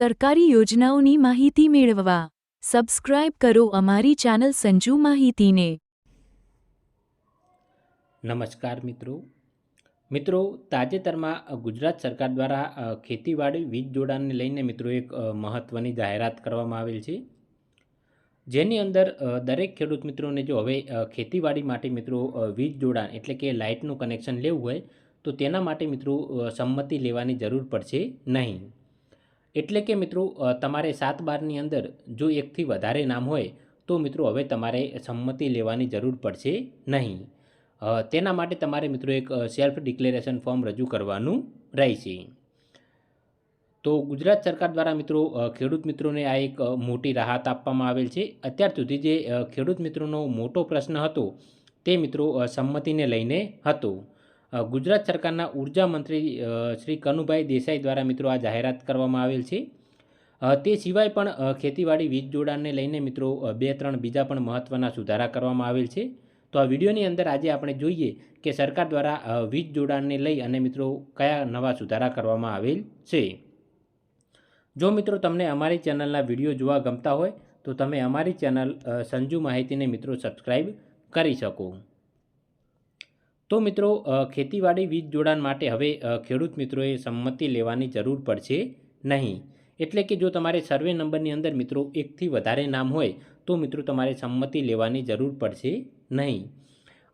સરકારી યોજનાઓની માહિતી મેળવવા. સબસ્ક્રાઇબ કરો અમારી ચેનલ સંજુ માહિતીને. નમસ્કાર મિત્રો. મિત્રો, તાજેતરમાં ગુજરાત સરકાર દ્વારા ખેતીવાડી વીજ જોડાણને લઈને મિત્રો એક મહત્ત્વની જાહેરાત કરવામાં આવેલ છે. જેની અંદર દરેક ખેડૂત મિત્રોને જો હવે ખેતીવાડી માટે મિત્રો વીજ જોડાણ એટલે કે લાઇટનું કનેક્શન લેવું હોય, તો તેના માટે મિત્રો સંમતિ લેવાની જરૂર પડશે નહીં. એટલે કે મિત્રો તમારે સાત બારની અંદર જો એકથી વધારે નામ હોય, તો મિત્રો હવે તમારે સંમતિ લેવાની જરૂર પડશે નહીં. તેના માટે તમારે મિત્રો એક સેલ્ફ ડિક્લેરેશન ફોર્મ રજૂ કરવાનું રહેશે. તો ગુજરાત સરકાર દ્વારા મિત્રો ખેડૂત મિત્રોને આ એક મોટી રાહત આપવામાં આવેલ છે. અત્યાર સુધી જે ખેડૂત મિત્રોનો મોટો પ્રશ્ન હતો, તે મિત્રો સંમતિને લઈને હતો. ગુજરાત સરકારના ઊર્જા મંત્રી શ્રી કનુભાઈ દેસાઈ દ્વારા મિત્રો આ જાહેરાત કરવામાં આવેલ છે. તે સિવાય પણ ખેતીવાડી વીજ જોડાણને લઈને મિત્રો બે ત્રણ બીજા પણ મહત્ત્વના સુધારા કરવામાં આવેલ છે. તો આ વિડીયોની અંદર આજે આપણે જોઈએ કે સરકાર દ્વારા વીજ જોડાણને લઈ અને મિત્રો કયા નવા સુધારા કરવામાં આવેલ છે. જો મિત્રો તમને અમારી ચેનલના વીડિયો જોવા ગમતા હોય, તો તમે અમારી ચેનલ સંજુ માહિતીને મિત્રો સબસ્ક્રાઈબ કરી શકો. તો મિત્રો ખેતીવાડી વીજ જોડાણ માટે હવે ખેડૂત મિત્રોએ સંમતિ લેવાની જરૂર પડશે નહીં. એટલે કે જો તમારે સર્વે નંબરની અંદર મિત્રો એકથી વધારે નામ હોય, તો મિત્રો તમારે સંમતિ લેવાની જરૂર પડશે નહીં.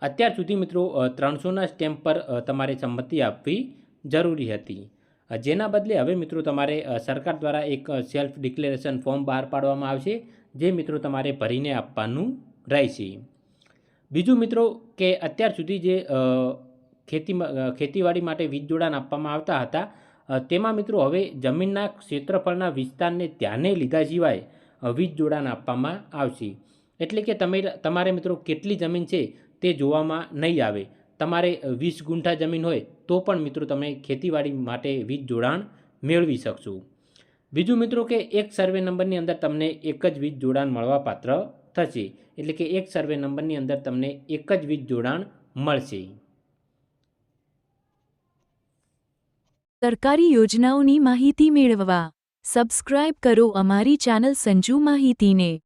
અત્યાર સુધી મિત્રો ત્રણસોના સ્ટેમ્પ પર તમારે સંમતિ આપવી જરૂરી હતી. જેના બદલે હવે મિત્રો તમારે સરકાર દ્વારા એક સેલ્ફ ડિક્લેરેશન ફોર્મ બહાર પાડવામાં આવશે, જે મિત્રો તમારે ભરીને આપવાનું રહેશે. બીજું મિત્રો કે અત્યાર સુધી જે ખેતીમાં ખેતીવાડી માટે વીજ જોડાણ આપવામાં આવતા હતા તેમાં મિત્રો હવે જમીનના ક્ષેત્રફળના વિસ્તારને ધ્યાને લીધા સિવાય વીજ જોડાણ આપવામાં આવશે. એટલે કે તમે, તમારે મિત્રો કેટલી જમીન છે તે જોવામાં નહીં આવે. તમારે વીસ ગુંઠા જમીન હોય તો પણ મિત્રો તમે ખેતીવાડી માટે વીજ જોડાણ મેળવી શકશો. બીજું મિત્રો કે એક સર્વે નંબરની અંદર તમને એક જ વીજ જોડાણ મળવાપાત્ર થશે. એટલે કે એક સર્વે નંબરની અંદર તમને એક જ વીજ જોડાણ મળશે. સરકારી યોજનાઓની માહિતી મેળવવા સબસ્ક્રાઇબ કરો અમારી ચેનલ સંજુ માહિતીને.